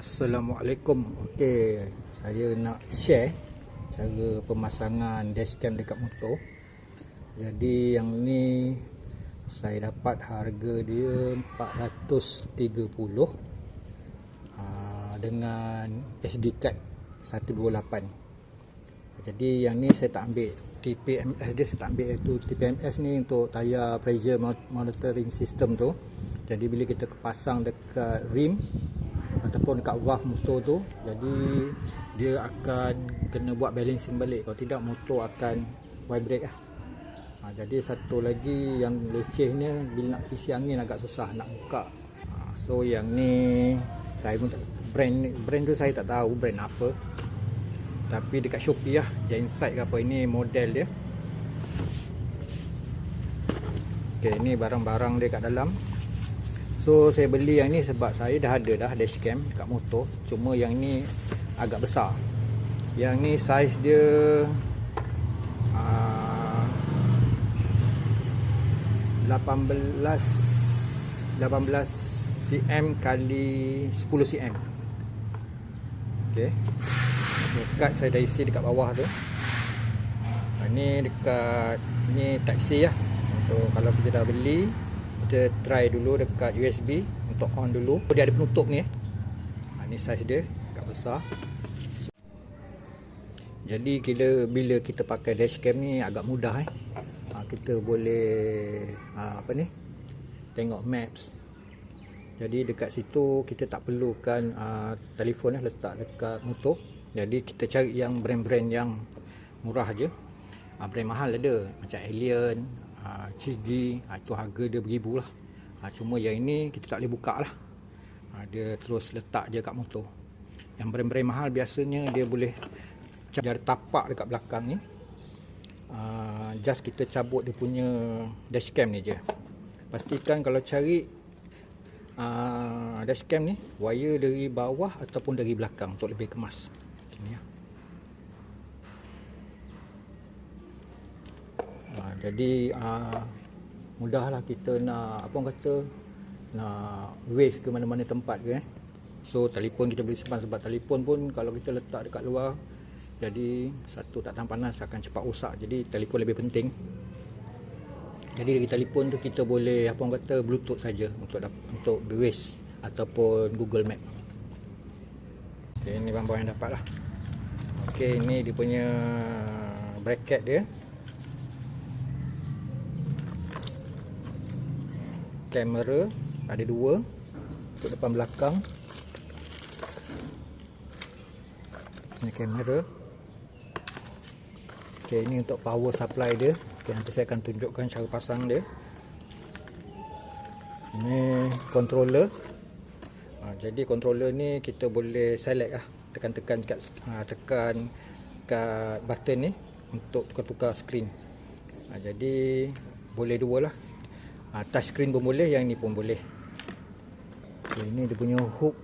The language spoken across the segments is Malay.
Assalamualaikum. Okey, saya nak share cara pemasangan dashcam dekat motor. Jadi yang ni saya dapat harga dia 430 uh, dengan SD card 128. Jadi yang ni saya tak ambil TPMS dia saya tak ambil itu TPMS ni untuk tayar pressure monitoring system tu. Jadi bila kita pasang dekat rim ataupun dekat valve motor tu jadi dia akan kena buat balancing balik. Kalau tidak motor akan vibrate lah. Ha, jadi satu lagi yang leceh ni bila nak isi angin agak susah nak buka. Ha, so yang ni saya pun tak, brand brand tu saya tak tahu brand apa. Tapi dekat Shopee lah Gensight ke apa ini model dia. Ok ni barang-barang dia kat dalam So saya beli yang ni sebab saya dah ada dah dashcam kat motor. Cuma yang ni agak besar. Yang ni saiz dia uh, 18 18 cm kali 10 cm. Okay Dekat saya dah isi dekat bawah tu. Ini dekat Ni type C lah. Untuk kalau kita dah beli kita try dulu dekat USB untuk on dulu. Dia ada penutup ni ha, ni saiz dia agak besar. Jadi bila bila kita pakai dashcam ni agak mudah eh. Ha, kita boleh ha, apa ni tengok maps. Jadi dekat situ kita tak perlukan uh, telefon lah letak dekat motor jadi kita cari yang brand-brand yang murah je. Uh, brand mahal ada macam Alien ha, cigi ha, itu harga dia beribu lah. Ha, cuma yang ini kita tak boleh buka lah. Ha, dia terus letak je kat motor. Yang brand-brand mahal biasanya dia boleh ada tapak dekat belakang ni. Ha, just kita cabut dia punya dashcam ni je. Pastikan kalau cari uh, dashcam ni wire dari bawah ataupun dari belakang untuk lebih kemas. Ni ya Ha, jadi uh, mudahlah kita nak apa orang kata nak waste ke mana-mana tempat ke eh. So telefon kita boleh simpan sebab telefon pun kalau kita letak dekat luar jadi satu tak tahan panas akan cepat rosak. Jadi telefon lebih penting. Jadi dari telefon tu kita boleh apa orang kata bluetooth saja untuk untuk waste ataupun Google Map. Okay, ini barang-barang yang dapat lah. Okay, ini dia punya bracket dia. Kamera ada dua untuk depan belakang. Ini kamera. Ok ini untuk power supply dia. Ok nanti saya akan tunjukkan cara pasang dia. Ini controller. Ha, jadi controller ni kita boleh select lah tekan-tekan kat ha, tekan kat button ni untuk tukar-tukar screen. Ha, jadi boleh dua lah ha, touch screen pun boleh yang ni pun boleh. Okay, ini dia punya hook.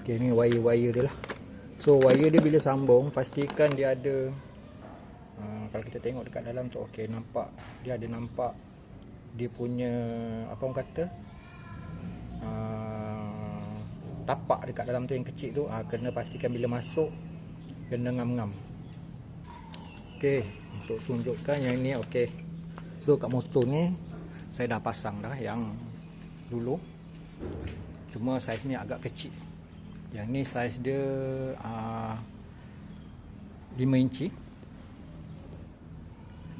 Okay, ni wire-wire dia lah. So wire dia bila sambung pastikan dia ada uh, kalau kita tengok dekat dalam tu ok nampak dia ada nampak dia punya apa orang kata uh, tapak dekat dalam tu yang kecil tu uh, kena pastikan bila masuk kena ngam-ngam. Ok untuk tunjukkan yang ni ok So kat motor ni saya dah pasang dah yang dulu. Cuma saiz ni agak kecil. Yang ni saiz dia uh, 5 inci.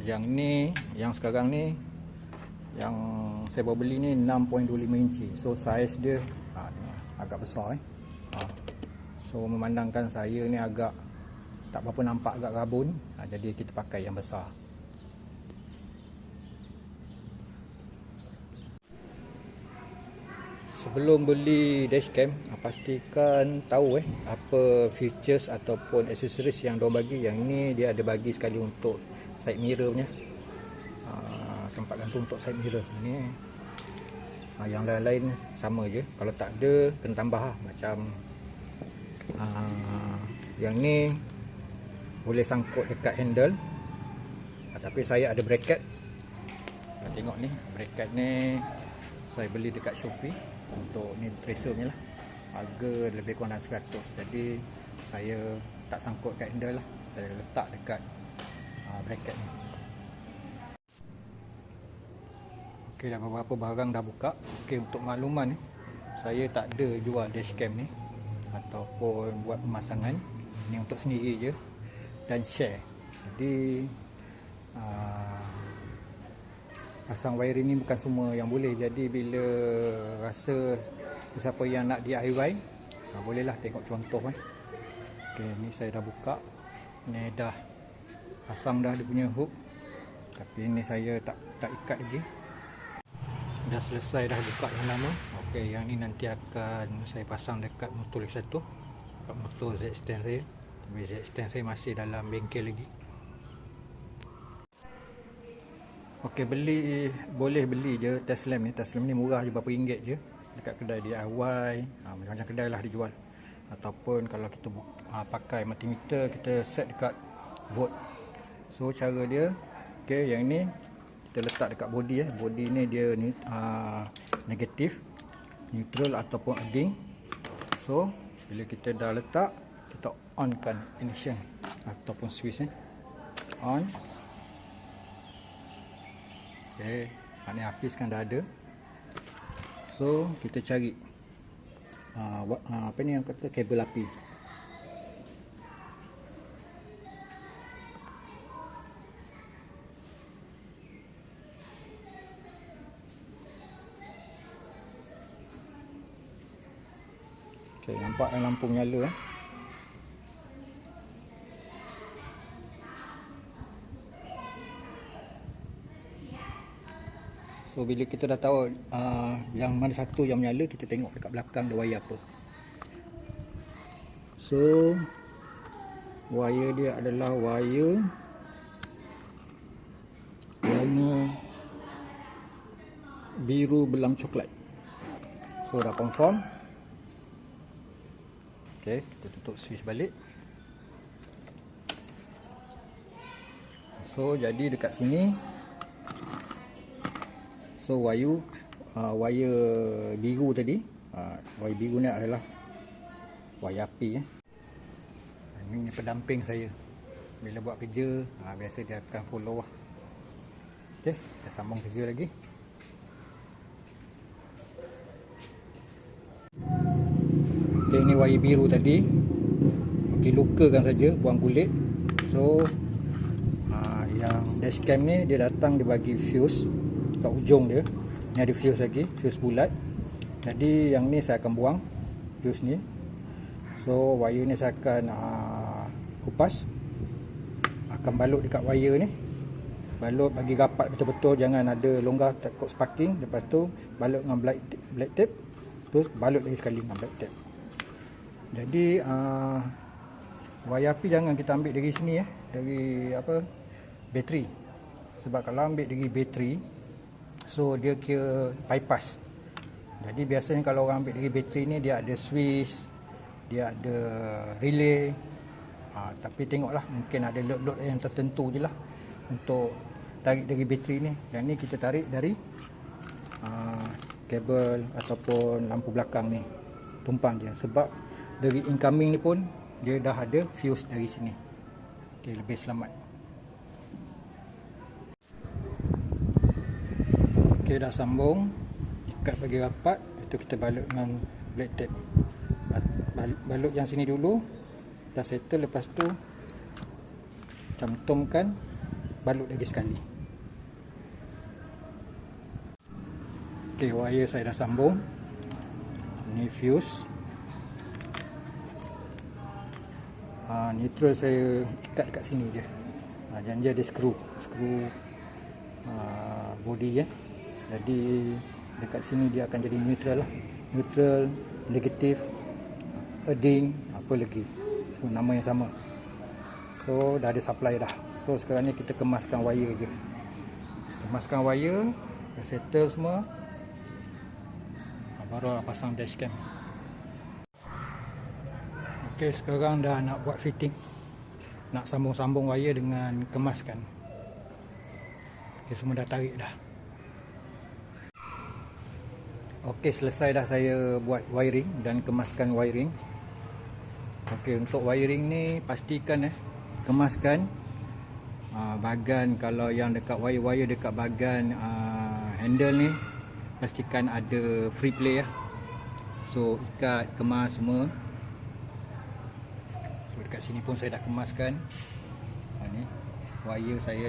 Yang ni yang sekarang ni yang saya baru beli ni 6.25 inci. So saiz dia uh, agak besar eh. Uh, so memandangkan saya ni agak tak berapa nampak agak rabun. Uh, jadi kita pakai yang besar. Sebelum beli dashcam ah, pastikan tahu eh apa features ataupun accessories yang dia bagi. Yang ini dia ada bagi sekali untuk side mirror punya. Uh, tempat gantung untuk side mirror. Ini uh, yang lain-lain sama je. Kalau tak ada kena tambah lah. macam yang ni boleh sangkut dekat handle. Tapi saya ada bracket. Tengok ni bracket ni saya beli dekat Shopee untuk ni tracer ni lah. Harga lebih kurang dalam 100 jadi saya tak sangkut kat handle lah. Saya letak dekat uh, bracket ni. Ok dah beberapa barang dah buka. Ok untuk makluman ni saya tak ada jual dashcam ni ataupun buat pemasangan. Ni untuk sendiri je dan share. Jadi uh, pasang wire ini bukan semua yang boleh. Jadi bila rasa sesiapa yang nak DIY uh, bolehlah tengok contoh eh. ok ni saya dah buka. Ni dah pasang dah dia punya hook. Tapi ni saya tak tak ikat lagi. Dah selesai dah buka yang lama ok yang ni nanti akan saya pasang dekat motor lagi satu. Dekat motor Z-stand saya. Tapi Z-stand saya masih dalam bengkel lagi Okey beli boleh beli je test lamp ni. Test lamp ni murah je berapa ringgit je dekat kedai DIY. Ha, macam-macam kedai lah dijual. Ataupun kalau kita ha, pakai multimeter kita set dekat volt. So cara dia okey yang ni kita letak dekat body eh. Body ni dia ni ha, negatif, neutral ataupun ading. So bila kita dah letak kita onkan ignition ataupun switch eh. On Okay, maknanya api sekarang dah ada. So, kita cari uh, uh, apa ni yang kata kabel api. Okay, nampak lampu nyala eh. So bila kita dah tahu uh, yang mana satu yang menyala kita tengok dekat belakang ada wire apa. So wire dia adalah wire warna biru belang coklat. So dah confirm. Okay, kita tutup switch balik. So jadi dekat sini So wire uh, wire biru tadi, uh, wire biru ni adalah wire api eh. Ini pendamping saya. Bila buat kerja, uh, biasa dia akan follow lah. Okey, kita sambung kerja lagi. Okey, ini wire biru tadi. Okey, lukakan saja, buang kulit. So uh, yang dashcam ni dia datang dia bagi fuse kat ujung dia. Ni ada fuse lagi fuse bulat. Jadi yang ni saya akan buang fuse ni. So wire ni saya akan uh, kupas. Akan balut dekat wire ni. Balut bagi rapat betul-betul jangan ada longgar takut sparking. Lepas tu balut dengan black tape, black tape. Terus balut lagi sekali dengan black tape. Jadi uh, wire api jangan kita ambil dari sini eh. Dari apa? Bateri. Sebab kalau ambil dari bateri So dia kira bypass. Jadi biasanya kalau orang ambil dari bateri ni Dia ada switch Dia ada relay. Ha, Tapi tengoklah mungkin ada load-load yang tertentu je lah Untuk tarik dari bateri ni. Yang ni kita tarik dari uh, Kabel ataupun lampu belakang ni Tumpang je. Sebab dari incoming ni pun Dia dah ada fuse dari sini. Okay lebih selamat Okey dah sambung. Ikat bagi rapat itu kita balut dengan black tape. Balut yang sini dulu dah settle. Lepas tu cantumkan balut lagi sekali. Okey wire saya dah sambung. Ini fuse. Ha, neutral saya ikat dekat sini je. Ha, jangan dia screw. Screw ha, body ya. eh jadi dekat sini dia akan jadi neutral lah. Neutral negatif ading apa lagi. So nama yang sama. So dah ada supply dah. So sekarang ni kita kemaskan wire je. Kemaskan wire dah settle semua. Ah, baru pasang dashcam ok sekarang dah nak buat fitting. Nak sambung-sambung wire dengan kemaskan. Ok semua dah tarik dah Okey, selesai dah saya buat wiring dan kemaskan wiring. Okey, untuk wiring ni pastikan eh kemaskan uh, bagan kalau yang dekat wire-wire dekat bagan uh, handle ni pastikan ada free play ya. So ikat kemas semua. So dekat sini pun saya dah kemaskan. Ha ni wire saya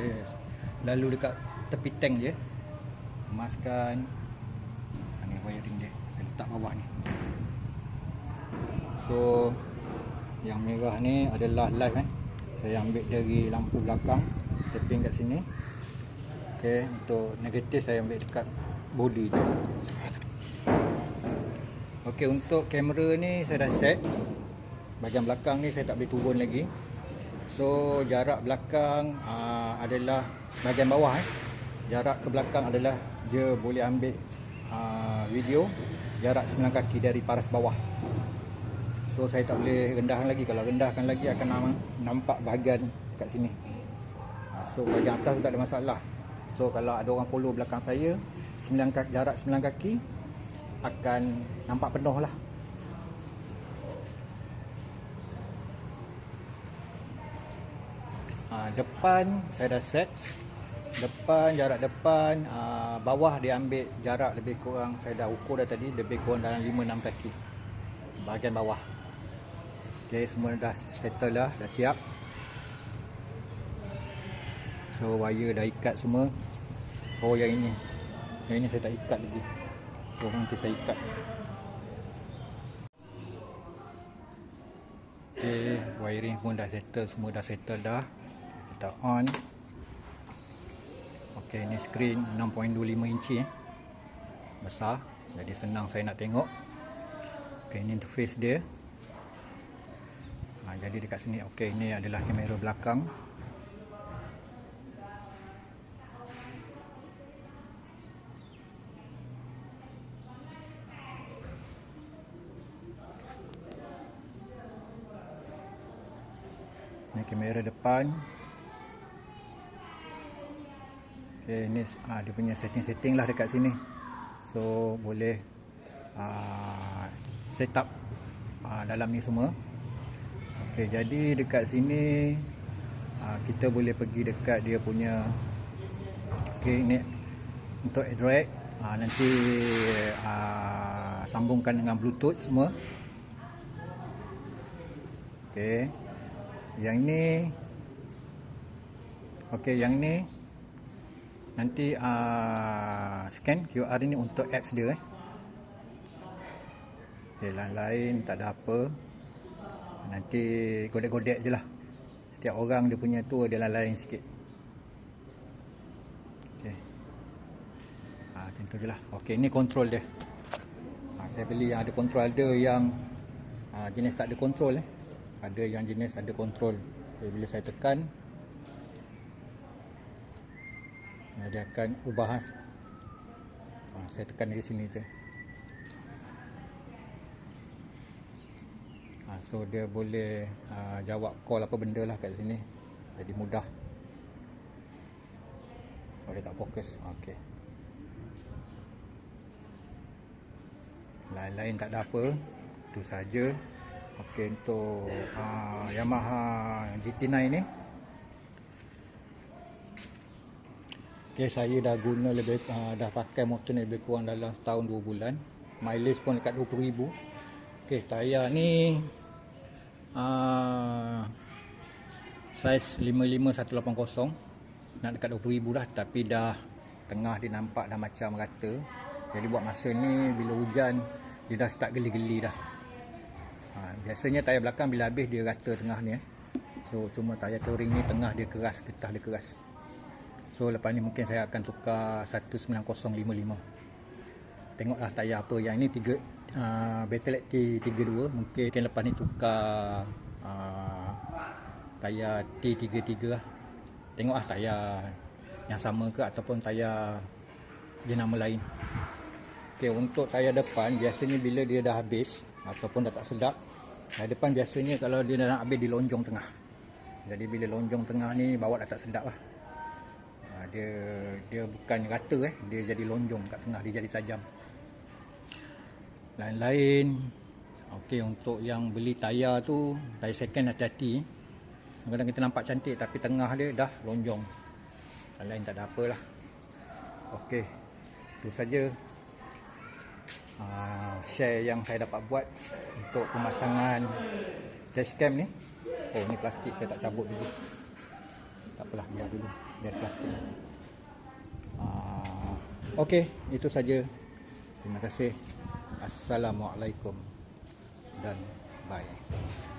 lalu dekat tepi tank je. Kemaskan. Wiring dia. Saya letak bawah ni. So yang merah ni adalah live eh. Saya ambil dari lampu belakang tapping kat sini. Okey, untuk negatif saya ambil dekat body je. Okey, untuk kamera ni saya dah set. Bahagian belakang ni saya tak boleh turun lagi. So, jarak belakang uh, adalah bahagian bawah eh. Jarak ke belakang adalah dia boleh ambil uh, video jarak 9 kaki dari paras bawah. So saya tak boleh rendahkan lagi. Kalau rendahkan lagi akan nampak bahagian kat sini. Ha, So bahagian atas tak ada masalah. So kalau ada orang follow belakang saya 9 kaki, Jarak 9 kaki Akan nampak penuh lah. Ha, Depan saya dah set Depan, jarak depan ha, Bawah dia ambil jarak lebih kurang Saya dah ukur dah tadi Lebih kurang dalam 5-6 kaki Bahagian bawah Okay, semua dah settle dah, dah siap. So, wire dah ikat semua. Oh, yang ini. Yang ini saya tak ikat lagi. So, nanti saya ikat. Okay, wiring pun dah settle. Semua dah settle dah. Kita on. Okay, ini screen 6.25 inci. Eh. Besar. Jadi, senang saya nak tengok. Okay, ini interface dia ha, jadi dekat sini okey ini adalah kamera belakang ini kamera depan okey ini ha, dia punya setting-setting lah dekat sini so boleh uh, set up uh, dalam ni semua Okey, jadi dekat sini uh, kita boleh pergi dekat dia punya okey ni untuk Android uh, nanti uh, sambungkan dengan Bluetooth semua. Okey. Yang ni Okey, yang ni nanti uh, scan QR ini untuk apps dia eh. Okey, lain-lain tak ada apa. Nanti godek-godek je lah. Setiap orang dia punya tu dia lain sikit. Ok ha, macam tu je lah. Ok ni kontrol dia. Ha, saya beli yang ada kontrol ada yang ha, jenis tak ada kontrol eh. ada yang jenis ada kontrol. Okay, bila saya tekan dia akan ubah ha. Ha, saya tekan dari sini je. So dia boleh uh, jawab call apa benda lah kat sini. Jadi mudah. Oh dia tak fokus. Ok lain-lain tak ada apa. Itu saja. Ok untuk uh, Yamaha GT9 ni ok saya dah guna lebih uh, dah pakai motor ni lebih kurang dalam setahun dua bulan. Mileage pun dekat 20,000 ok tayar ni uh, Saiz 55180 Nak dekat 20,000 dah Tapi dah Tengah dia nampak dah macam rata. Jadi buat masa ni Bila hujan Dia dah start geli-geli dah. Uh, Biasanya tayar belakang Bila habis dia rata tengah ni eh. So cuma tayar touring ni Tengah dia keras Getah dia keras So lepas ni mungkin saya akan tukar 19055 Tengoklah tayar apa. Yang ni 3 uh, Battle T32 mungkin lepas ni tukar uh, tayar T33 lah tengok lah. Tayar yang sama ke ataupun tayar jenama lain. Ok untuk tayar depan biasanya bila dia dah habis ataupun dah tak sedap tayar depan biasanya kalau dia dah nak habis dia lonjong tengah. Jadi bila lonjong tengah ni bawa dah tak sedap lah dia dia bukan rata eh. Dia jadi lonjong kat tengah dia jadi tajam. Lain-lain Okey untuk yang beli tayar tu tayar second hati-hati kadang kita nampak cantik tapi tengah dia dah lonjong. Yang lain tak ada apalah. Okey itu saja. Uh, share yang saya dapat buat untuk pemasangan dashcam ni. Oh ni plastik saya tak cabut dulu. Tak apalah biar dulu biar plastik uh, Okey itu saja. Terima kasih. Assalamualaikum dan bye